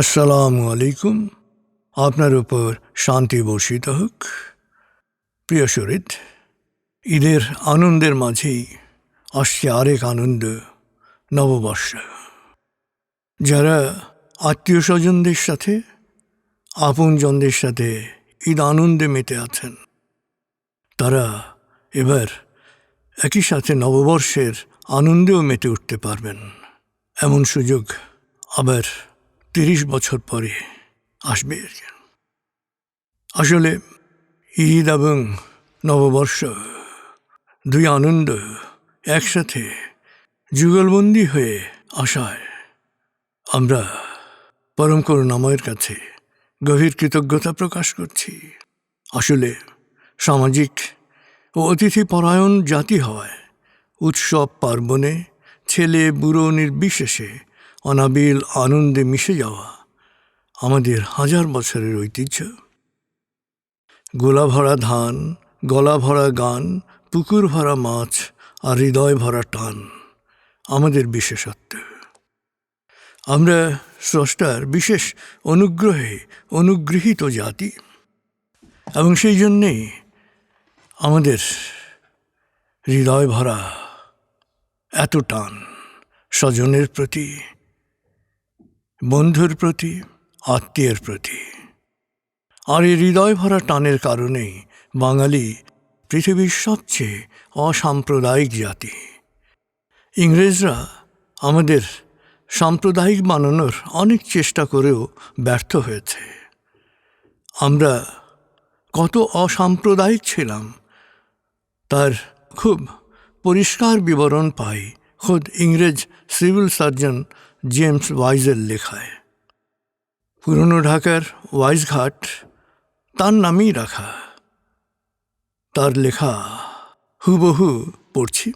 আসসালামু আলাইকুম। আপনার উপর শান্তি বর্ষিত হোক। প্রিয় শরীর, ঈদের আনন্দের মাঝেই আসছে আরেক আনন্দ, নববর্ষ। যারা আত্মীয় স্বজনদের সাথে, আপনজনদের সাথে ঈদ আনন্দে মেতে আছেন, তারা এবার একই সাথে নববর্ষের আনন্দেও মেতে উঠতে পারবেন। এমন সুযোগ আবার তিরিশ বছর পরে আসবে। আসলে ঈদ এবং নববর্ষ দুই আনন্দ একসাথে যুগলবন্দি হয়ে আসায় আমরা পরম করুণাময়ের কাছে গভীর কৃতজ্ঞতা প্রকাশ করছি আসলে সামাজিক ও অতিথি পরায়ণ জাতি হওয়ায় উৎসব পার্বণে ছেলে বুড়ো নির্বিশেষে অনাবিল আনন্দে মিশে যাওয়া আমাদের হাজার বছরের ঐতিহ্য। গোলা ভরা ধান গলা ভরা গান পুকুর ভরা মাছ আর হৃদয় ভরা টান আমাদের বিশেষত্ব। আমরা স্রষ্টার বিশেষ অনুগ্রহে অনুগৃহীত জাতি এবং সেই জন্যেই আমাদের হৃদয় ভরা এত টান স্বজনের প্রতি বন্ধুর প্রতি, আত্মীয়ের প্রতি। আর এই হৃদয় ভরা টানের কারণেই বাঙালি পৃথিবীর সবচেয়ে অসাম্প্রদায়িক জাতি। ইংরেজরা আমাদের সাম্প্রদায়িক বানানোর অনেক চেষ্টা করেও ব্যর্থ হয়েছে। আমরা কত অসাম্প্রদায়িক ছিলাম, তার খুব পরিষ্কার বিবরণ পাই খোদ ইংরেজ সিভিল সার্জন জেমস ওয়াইজের লেখায়। পুরনো ঢাকার ওয়াইজঘাট তার নামেই রাখা। তার লেখা হুবহু পড়ছি।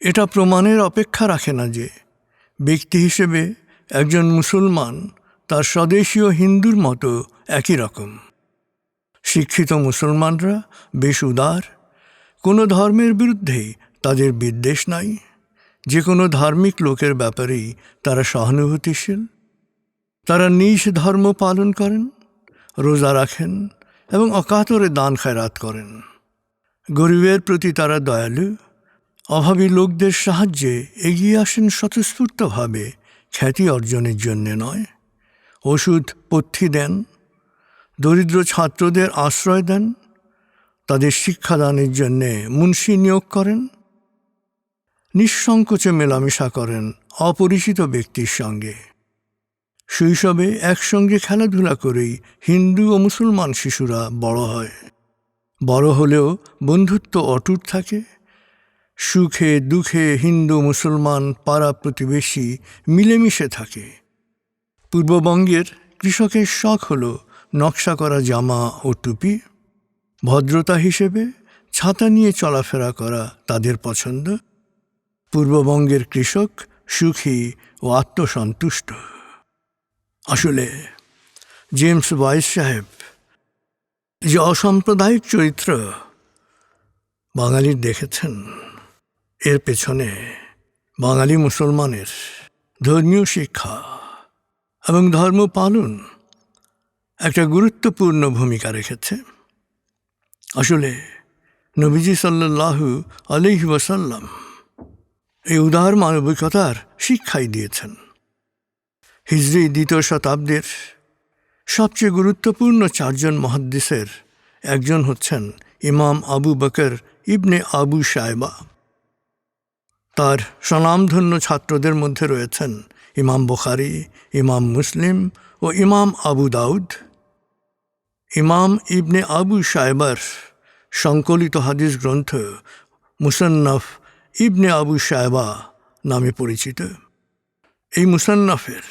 এটা প্রমাণের অপেক্ষা রাখে না যে ব্যক্তি হিসেবে একজন মুসলমান তার স্বদেশীয় হিন্দুর মতো একই রকম। শিক্ষিত মুসলমানরা বেশ উদার, কোনো ধর্মের বিরুদ্ধেই তাদের বিদ্বেষ নাই। যে কোনো ধার্মিক লোকের ব্যাপারেই তারা সহানুভূতিশীল, তারা নিজ ধর্ম পালন করেন, রোজা রাখেন এবং অকাতরে দান খায়রাত করেন। গরিবের প্রতি তারা দয়ালু, অভাবী লোকদের সাহায্যে এগিয়ে আসেন স্বতঃস্ফূর্তভাবে, খ্যাতি অর্জনের জন্যে নয়। ওষুধ, পথ্যি দেন, দরিদ্র ছাত্রদের আশ্রয় দেন, তাদের শিক্ষাদানের জন্যে মুন্সি নিয়োগ করেন নিঃসংকোচে মেলামেশা করেন অপরিচিত ব্যক্তির সঙ্গে। শৈশবে একসঙ্গে খেলাধুলা করেই হিন্দু ও মুসলমান শিশুরা বড় হয়। বড় হলেও বন্ধুত্ব অটুট থাকে। সুখে দুঃখে হিন্দু মুসলমান পাড়া প্রতিবেশী মিলেমিশে থাকে। পূর্ববঙ্গের কৃষকের শখ হল নকশা করা জামা ও টুপি। ভদ্রতা হিসেবে ছাতা নিয়ে চলাফেরা করা তাদের পছন্দ। পূর্ববঙ্গের কৃষক সুখী ও আত্মসন্তুষ্ট। আসলে জেমস ওয়াইস সাহেব যে অসাম্প্রদায়িক চরিত্র বাঙালির দেখেছেন, এর পেছনে বাঙালি মুসলমানের ধর্মীয় শিক্ষা এবং ধর্ম পালন একটা গুরুত্বপূর্ণ ভূমিকা রেখেছে। আসলে নবীজি সাল্লাল্লাহু আলহি ওয়াসাল্লাম এই উদার মানবিকতার শিক্ষাই দিয়েছেন। হিজরি দ্বিতীয় শতাব্দীর সবচেয়ে গুরুত্বপূর্ণ চারজন মহাদ্দিসের একজন হচ্ছেন ইমাম আবু বকর ইবনে আবু সাহেবা তার স্বনামধন্য ছাত্রদের মধ্যে রয়েছেন ইমাম বুখারি, ইমাম মুসলিম ও ইমাম আবু দাউদ। ইমাম ইবনে আবু সাহেবার সংকলিত হাদিস গ্রন্থ মুসান্নফ ইবনে আবু সাহেবা নামে পরিচিত। এই মুসান্নফের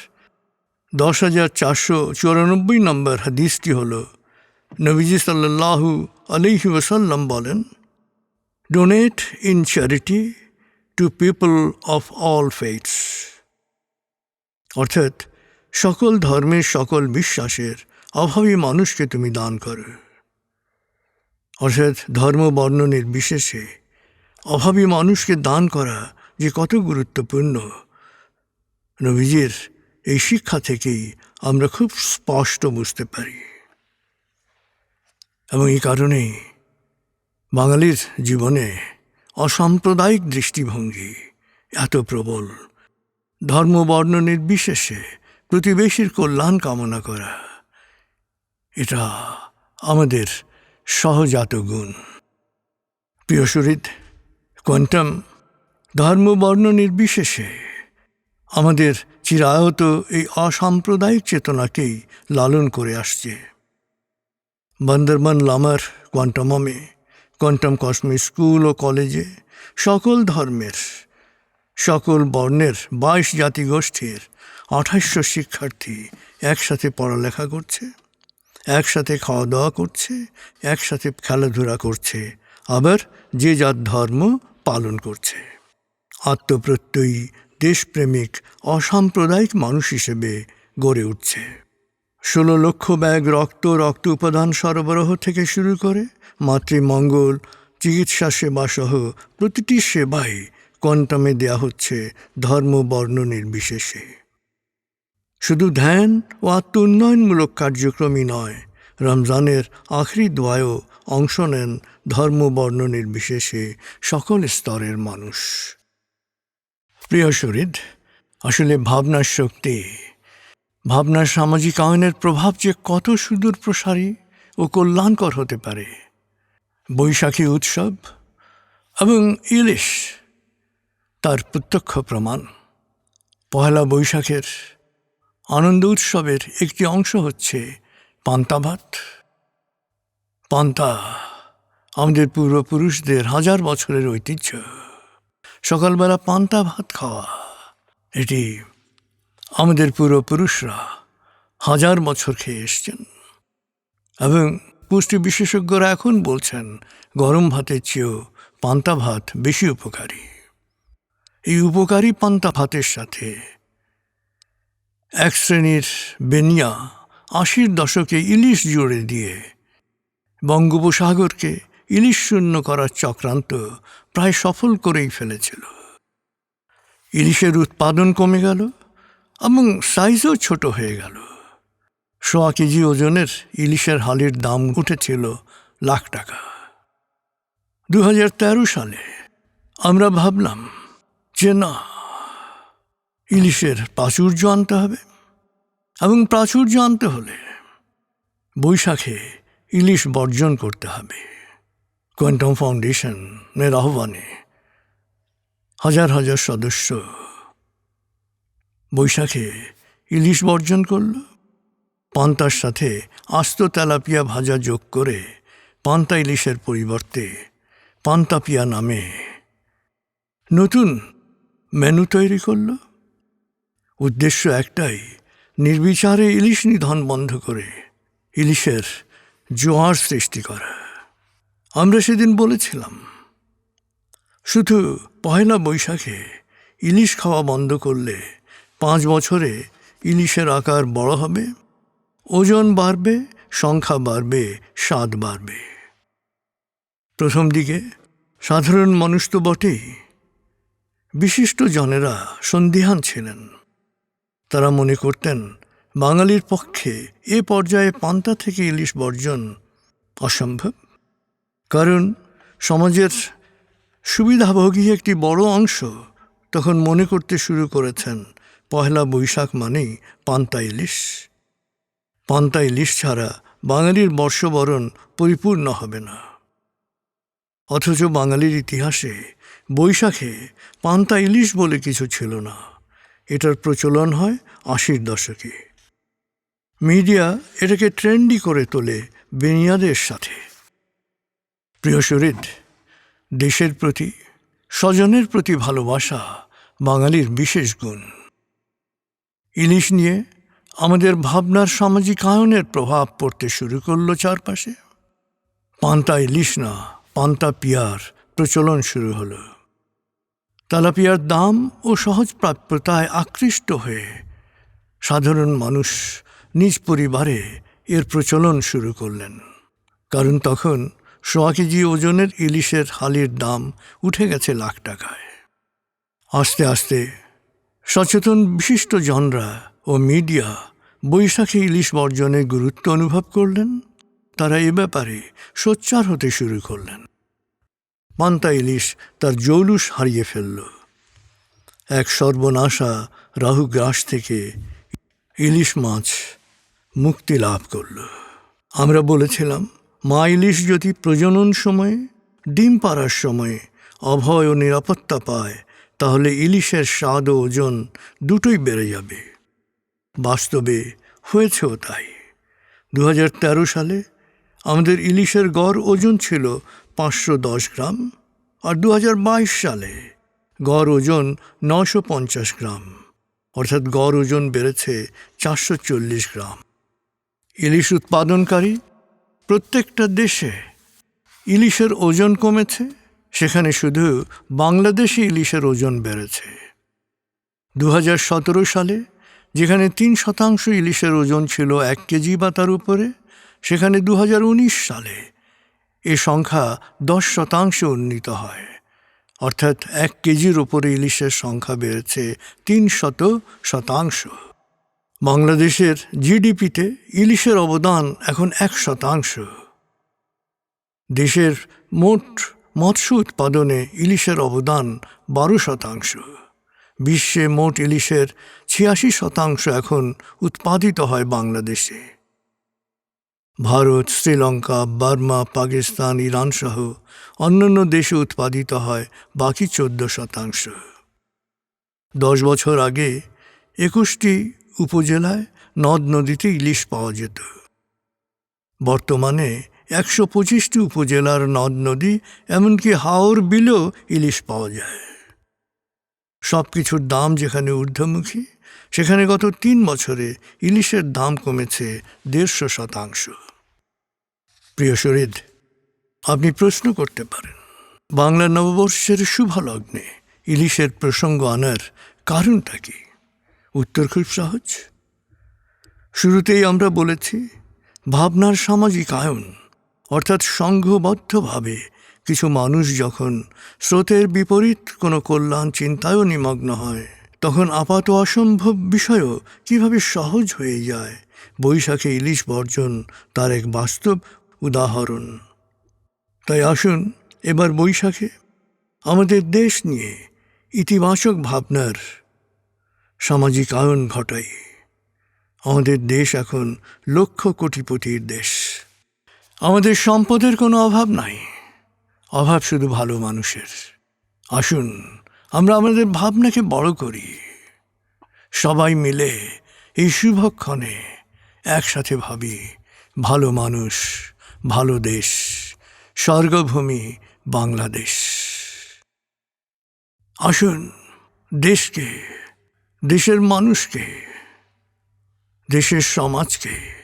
দশ হাজার চারশো চুরানব্বই নম্বর হাদিসটি হল, নবীজি সাল্লাল্লাহু আলহি ওসাল্লাম বলেন donate in charity to people of all faiths অর্থাৎ, সকল ধর্মের সকল বিশ্বাসের অভাবী মানুষকে তুমি দান করো। অর্থাৎ, ধর্ম বর্ণ নির্বিশেষে অভাবী মানুষকে দান করা যে কত গুরুত্বপূর্ণ। নবীজির এই শিক্ষা থেকেই আমরা খুব স্পষ্ট বুঝতে পারি। এবং এই কারণেই বাঙালির জীবনে অসাম্প্রদায়িক দৃষ্টিভঙ্গি এত প্রবল। ধর্ম, বর্ণ নির্বিশেষে প্রতিবেশীর কল্যাণ কামনা করা, এটা আমাদের সহজাত গুণ। প্রিয় সুরিত কোয়ান্টাম ধর্ম বর্ণ নির্বিশেষে আমাদের চিরায়ত এই অসাম্প্রদায়িক চেতনাকেই লালন করে আসছে। বান্দরবান লামার কোয়ান্টামে কোয়ান্টাম কসমিক স্কুল ও কলেজে সকল ধর্মের, সকল বর্ণের বাইশ জাতিগোষ্ঠীর আঠাশশো শিক্ষার্থী একসাথে পড়ালেখা করছে, একসাথে খাওয়া দাওয়া করছে, একসাথে খেলাধুলা করছে। আবার যে যার ধর্ম পালন করছে। আত্মপ্রত্যয়ী, দেশপ্রেমিক, অসাম্প্রদায়িক মানুষ হিসেবে গড়ে উঠছে। ষোলো লক্ষ ব্যাগ রক্ত রক্ত উপাদান সরবরাহ থেকে শুরু করে মাতৃমঙ্গল, চিকিৎসা সেবা সহ প্রতিটি সেবাই কোয়ান্টামে দেয়া হচ্ছে ধর্ম বর্ণ নির্বিশেষে। শুধু ধ্যান ও আত্ম উন্নয়নমূলক কার্যক্রমই নয় রমজানের আখরি দোয়ায়ও অংশ নেন ধর্ম বর্ণ নির্বিশেষে সকল স্তরের মানুষ। প্রিয় শরীর, আসলে ভাবনার শক্তি। ভাবনার সামাজিক আইনের প্রভাব যে কত সুদূর প্রসারী ও কল্যাণকর হতে পারে। বৈশাখী উৎসব এবং ইলিশ, তার প্রত্যক্ষ প্রমাণ। পয়লা বৈশাখের আনন্দ উৎসবের একটি অংশ হচ্ছে পান্তা ভাত? পান্তা আমাদের পূর্বপুরুষদের হাজার বছরের ঐতিহ্য। সকালবেলা পান্তা ভাত খাওয়া, এটি আমাদের পূর্বপুরুষরা হাজার বছর খেয়ে এসছেন। এবং পুষ্টি বিশেষজ্ঞরা এখন বলছেন, গরম ভাতের চেয়েও পান্তা ভাত বেশি উপকারী। এই উপকারী পান্তা ভাতের সাথে এক শ্রেণির বেনিয়া আশির দশকে ইলিশ জুড়ে দিয়ে। বঙ্গোপসাগরকে ইলিশ শূন্য করার চক্রান্ত প্রায় সফল করেই ফেলেছিল। ইলিশের উৎপাদন কমে গেল এবং সাইজও ছোট হয়ে গেল। সোয়া কেজি ওজনের ইলিশের হালির দাম উঠেছিল লাখ টাকা। দু হাজার তেরো সালে আমরা ভাবলাম যে না, ইলিশের প্রাচুর্য আনতে হবে। এবং প্রাচুর্য আনতে হলে বৈশাখে ইলিশ বর্জন করতে হবে। কোয়ান্টাম ফাউন্ডেশনের আহ্বানে হাজার হাজার সদস্য বৈশাখে ইলিশ বর্জন করল। পান্তার সাথে আস্ত তেলাপিয়া ভাজা যোগ করে পান্তা ইলিশের পরিবর্তে পান্তাপিয়া নামে নতুন মেনু তৈরি করল। উদ্দেশ্য একটাই নির্বিচারে ইলিশ নিধন বন্ধ করে ইলিশের জোয়ার সৃষ্টি করা। আমরা সেদিন বলেছিলাম, শুধু পয়লা বৈশাখে ইলিশ খাওয়া বন্ধ করলে পাঁচ বছরে ইলিশের আকার বড় হবে, ওজন বাড়বে, সংখ্যা বাড়বে, স্বাদ বাড়বে। প্রথম দিকে সাধারণ মানুষ তো বটেই, বিশিষ্ট জনেরা সন্দিহান ছিলেন। তারা মনে করতেন, বাঙালির পক্ষে এ পর্যায়ে পান্তা থেকে ইলিশ বর্জন অসম্ভব। কারণ সমাজের সুবিধাভোগী একটি বড় অংশ তখন মনে করতে শুরু করেছেন পয়লা বৈশাখ মানেই পান্তা ইলিশ। পান্তা ইলিশ ছাড়া বাঙালির বর্ষবরণ পরিপূর্ণ হবে না। অথচ বাঙালির ইতিহাসে বৈশাখে পান্তা ইলিশ বলে কিছু ছিল না। এটার প্রচলন হয় আশির দশকে। মিডিয়া এটাকে ট্রেন্ডি করে তোলে বেনিয়াদের সাথে। প্রিয় শরীর, দেশের প্রতি, স্বজনের প্রতি ভালোবাসা বাঙালির বিশেষ গুণ। ইলিশ নিয়ে আমাদের ভাবনার সামাজিকায়নের প্রভাব পড়তে শুরু করল চারপাশে। পান্তা ইলিশ না, পান্তা পিয়ার প্রচলন শুরু হলো। তেলাপিয়ার দাম ও সহজ প্রাপ্যতায় আকৃষ্ট হয়ে সাধারণ মানুষ নিজ পরিবারে এর প্রচলন শুরু করলেন। কারণ তখন সোয়া কেজি ওজনের ইলিশের হালির দাম উঠে গেছে লাখ টাকায়। আস্তে আস্তে সচেতন বিশিষ্ট জনরা ও মিডিয়া বৈশাখী ইলিশ বর্জনের গুরুত্ব অনুভব করলেন। তারা এ ব্যাপারে সোচ্চার হতে শুরু করলেন। পান্তা ইলিশ তার জৌলুস হারিয়ে ফেলল। এক সর্বনাশা রাহু গ্রাস থেকে ইলিশ মাছ মুক্তি লাভ করল। আমরা বলেছিলাম, মা ইলিশ যদি প্রজনন সময়ে, ডিম পাড়ার সময়ে অভয় ও নিরাপত্তা পায়, তাহলে ইলিশের স্বাদ ও ওজন দুটোই বেড়ে যাবে। বাস্তবে হয়েছেও তাই। দু হাজার তেরো সালে আমাদের ইলিশের গড় ওজন ছিল পাঁচশো দশ গ্রাম আর দু হাজার বাইশ সালে গড় ওজন নশো পঞ্চাশ গ্রাম, অর্থাৎ গড় ওজন বেড়েছে চারশো চল্লিশ গ্রাম। ইলিশ উৎপাদনকারী প্রত্যেকটা দেশে ইলিশের ওজন কমেছে, সেখানে শুধু বাংলাদেশে ইলিশের ওজন বেড়েছে। দু হাজার সতেরো সালে যেখানে তিন শতাংশ ইলিশের ওজন ছিল এক কেজি বা তার উপরে, সেখানে দু হাজার উনিশ সালে এ সংখ্যা দশ শতাংশে উন্নীত হয়। অর্থাৎ এক কেজির ওপরে ইলিশের সংখ্যা বেড়েছে তিন শত শতাংশ। বাংলাদেশের জিডিপিতে ইলিশের অবদান এখন এক শতাংশ। দেশের মোট মৎস্য উৎপাদনে ইলিশের অবদান বারো শতাংশ। বিশ্বে মোট ইলিশের ছিয়াশি শতাংশ এখন উৎপাদিত হয় বাংলাদেশে। ভারত, শ্রীলঙ্কা, বার্মা, পাকিস্তান ইরান সহ অন্যান্য দেশে উৎপাদিত হয় বাকি চোদ্দ শতাংশ। দশ বছর আগে একুশটি উপজেলায় নদ নদীতে ইলিশ পাওয়া যেত। বর্তমানে একশো পঁচিশটি উপজেলার নদ নদী, এমনকি হাওর বিলেও ইলিশ পাওয়া যায়। সব কিছুর দাম যেখানে ঊর্ধ্বমুখী, সেখানে গত তিন বছরে ইলিশের দাম কমেছে দেড়শো শতাংশ। প্রিয় শরীদ আপনি প্রশ্ন করতে পারেন, বাংলা নববর্ষের শুভ লগ্নে ইলিশের প্রসঙ্গ আনার কারণটা কি? উত্তর খুব সহজ। শুরুতেই আমরা বলেছি, ভাবনার সামাজিক আয়ন, অর্থাৎ সংঘবদ্ধভাবে কিছু মানুষ যখন স্রোতের বিপরীত কোনো কল্যাণ চিন্তায়ও নিমগ্ন হয়, তখন আপাত অসম্ভব বিষয়ও কীভাবে সহজ হয়ে যায়, বৈশাখে ইলিশ বর্জন তার এক বাস্তব উদাহরণ। তাই আসুন এবার বৈশাখে আমাদের দেশ নিয়ে ইতিবাচক ভাবনার সামাজিক আয়ন ঘটাই। আমাদের দেশ এখন লক্ষ কোটিপতির দেশ। আমাদের সম্পদের কোনো অভাব নাই। অভাব শুধু ভালো মানুষের। আসুন আমরা আমাদের ভাবনাকে বড় করি। সবাই মিলে এই শুভক্ষণে একসাথে ভাবি ভালো মানুষ ভালো দেশ, স্বর্গভূমি বাংলাদেশ। আসুন দেশকে, দেশের মানুষকে, দেশের সমাজকে,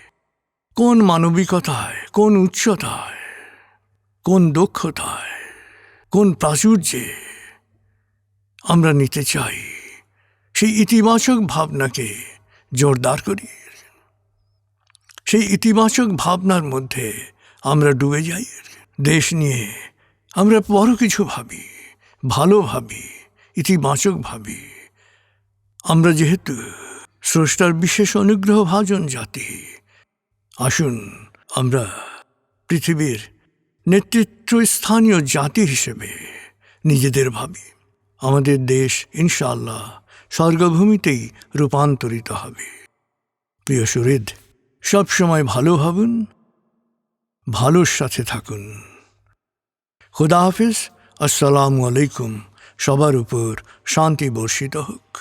কোন মানবিকতায়, কোন উচ্চতায়, কোন দক্ষতায়, কোন প্রাচুর্যে আমরা নিতে চাই সেই ইতিবাচক ভাবনাকে জোরদার করি। সেই ইতিবাচক ভাবনার মধ্যে আমরা ডুবে যাই, দেশ নিয়ে। আমরা বড় কিছু ভাবি, ভালো ভাবি, ইতিবাচক ভাবি। আমরা যেহেতু স্রষ্টার বিশেষ অনুগ্রহ ভাজন জাতি, আসুন আমরা পৃথিবীর নেতৃত্বস্থানীয় জাতি হিসেবে নিজেদের ভাবি। আমাদের দেশ ইনশাআল্লাহ স্বর্গভূমিতেই রূপান্তরিত হবে। প্রিয় সুরিদ সবসময় ভালো ভাবুন ভালোর সাথে থাকুন। খুদা হাফিজ আসসালামু আলাইকুম। সবার উপর শান্তি বর্ষিত হোক।